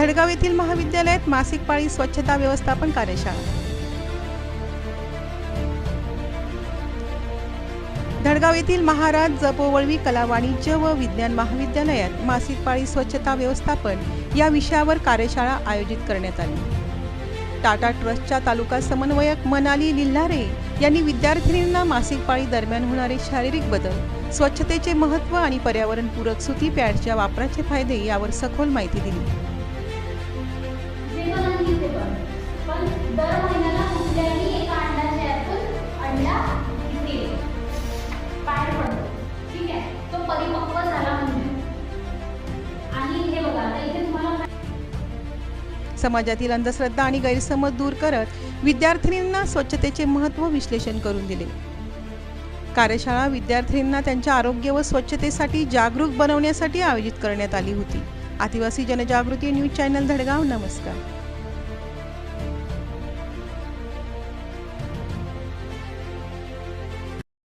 धडगाव येथील महाविद्यालयात मासिक पाळी स्वच्छता व्यवस्थापन कार्यशाळा. धडगाव येथील महाराज जपोवळवी कला वाणिज्य व विज्ञान महाविद्यालयात मासिक पाळी स्वच्छता व्यवस्थापन या विषयावर कार्यशाळा आयोजित करण्यात आली. टाटा ट्रस्टच्या तालुका समन्वयक मनाली लिल्हारे यांनी विद्यार्थिनींना मासिक पाळी दरम्यान होणारे शारीरिक बदल स्वच्छतेचे महत्त्व आणि पर्यावरणपूरक सुती पॅडच्या वापराचे फायदे यावर सखोल माहिती दिली. समाजातील अंधश्रद्धा आणि गैरसमज दूर करत विद्यार्थिनींना स्वच्छतेचे महत्त्व विश्लेषण करून दिले. कार्यशाळा विद्यार्थिनींना त्यांच्या आरोग्य व स्वच्छतेसाठी जागरूक बनवण्यासाठी आयोजित करण्यात आली होती. आदिवासी जनजागृती न्यूज चॅनल धडगाव नमस्कार.